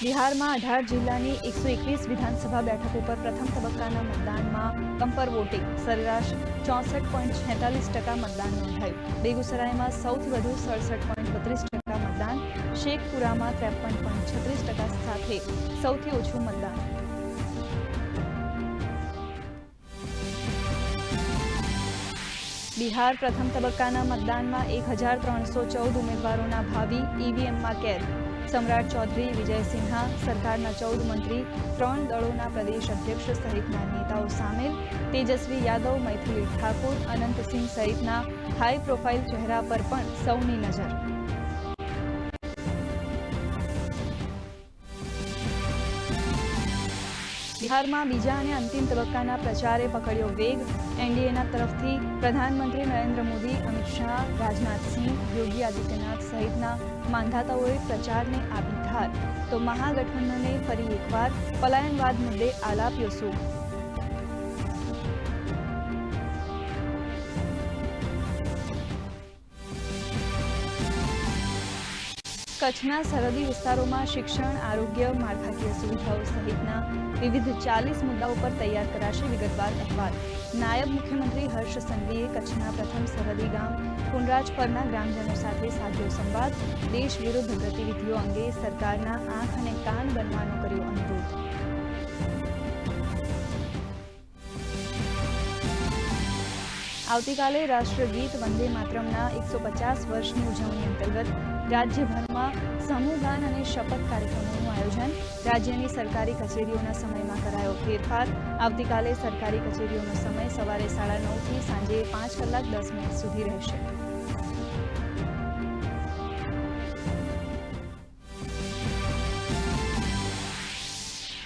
બિહારમાં અઢાર જિલ્લાની એકસો એકવીસ વિધાનસભા બેઠકો પર પ્રથમ તબક્કાના મતદાનમાં કમ્પર વોટિંગ સરેરાશ ચોસઠ પોઈન્ટ છેતાલીસ ટકા મતદાન નોંધાયું. બેગુસરાયમાં સૌથી વધુ સડસઠ પોઈન્ટ બત્રીસ ટકા મતદાન. શેખપુરામાં ત્રેપન પોઈન્ટ છત્રીસ ટકા સાથે સૌથી ઓછું મતદાન. બિહાર પ્રથમ તબક્કાના મતદાનમાં એક હજાર ત્રણસો ચૌદ ઉમેદવારોના ભાવિ ઈવીએમમાં કેદ. સમ્રાટ ચૌધરી વિજય સિન્હા, સરકારના ચૌદ મંત્રી, ત્રણ દળોના પ્રદેશ અધ્યક્ષ સહિતના નેતાઓ સામેલ. તેજસ્વી યાદવ, મૈથિલી ઠાકુર, અનંતસિંહ સહિતના હાઈ પ્રોફાઇલ ચહેરા પર પણ સૌની નજર. બિહારમાં બીજા અને અંતિમ તબક્કાના પ્રચારે પકડ્યો વેગ. એનડીએના તરફથી પ્રધાનમંત્રી નરેન્દ્ર મોદી, અમિત શાહ રાજનાથસિંહ યોગી આદિત્યનાથ સહિતના માંધાતાઓએ પ્રચારને આપી ધાર. તો મહાગઠબંધને ફરી એકવાર પલાયનવાદ મુદ્દે આલાપ્યો સૂર કચ્છના સરહદી વિસ્તારોમાં શિક્ષણ, આરોગ્ય માળખાકીય સુવિધાઓ સહિતના વિવિધ ચાલીસ મુદ્દાઓ પર તૈયાર કરાશે વિગતવાર અહેવાલ. નાયબ મુખ્યમંત્રી હર્ષ સંઘવીએ કચ્છના પ્રથમ સરહદી ગામ કુંડરાજ પરના ગ્રામજનો સાથે સાધ્યો સંવાદ. દેશ વિરુદ્ધ ગતિવિધિઓ અંગે સરકારના આંખ અને કાન બનવાનો કર્યો અનુરોધ આવતીકાલે રાષ્ટ્રગીત વંદે માતરમના એકસો પચાસ વર્ષની ઉજવણી અંતર્ગત રાજ્યભરમાં સમૂહગાન અને શપથ કાર્યક્રમોનું આયોજન. રાજ્યની સરકારી કચેરીઓના સમયમાં કરાયો ફેરફાર. આવતીકાલે સરકારી કચેરીઓનો સમય સવારે સાડા નવથી સાંજે પાંચ કલાક દસ મિનિટ સુધી રહેશે.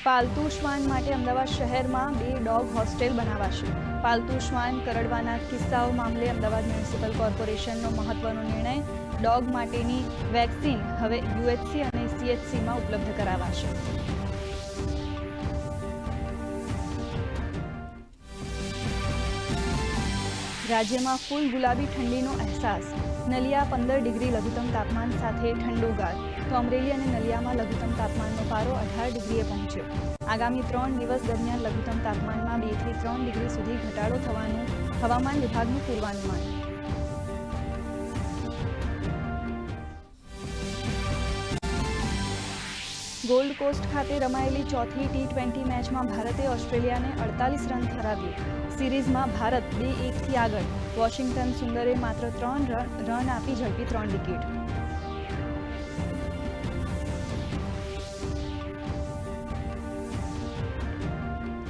પાલતુ શ્વાન માટે અમદાવાદ શહેરમાં બે ડોગ હોસ્ટેલ બનાવાશે. પાલતુ શ્વાન કરડવાના કિસ્સાઓ મામલે અમદાવાદ મ્યુનિસિપલ કોર્પોરેશનનો મહત્વનો નિર્ણય ડોગ માટેની વેક્સિન હવે યુએચસી અને સીએચસીમાં ઉપલબ્ધ કરાવાશે. રાજ્યમાં ફૂલ ગુલાબી ઠંડીનો અહેસાસ. નલિયા પંદર ડિગ્રી લઘુત્તમ તાપમાન સાથે ઠંડુગાર તો અમરેલી અને નલિયામાં લઘુત્તમ તાપમાનનો પારો અઢાર ડિગ્રીએ પહોંચ્યો. આગામી ત્રણ દિવસ દરમિયાન લઘુત્તમ તાપમાનમાં બેથી ત્રણ ડિગ્રી સુધી ઘટાડો થવાનું હવામાન વિભાગનું પૂર્વાનુમાન. ગોલ્ડ કોસ્ટ ખાતે રમાયેલી ચોથી ટી ટ્વેન્ટી મેચમાં ભારતે ઓસ્ટ્રેલિયાને અડતાલીસ રન હરાવ્યું સિરીઝમાં ભારત બે એકથી આગળ. વોશિંગ્ટન સુંદરે માત્ર ત્રણ રન આપી ઝડપી ત્રણ વિકેટ.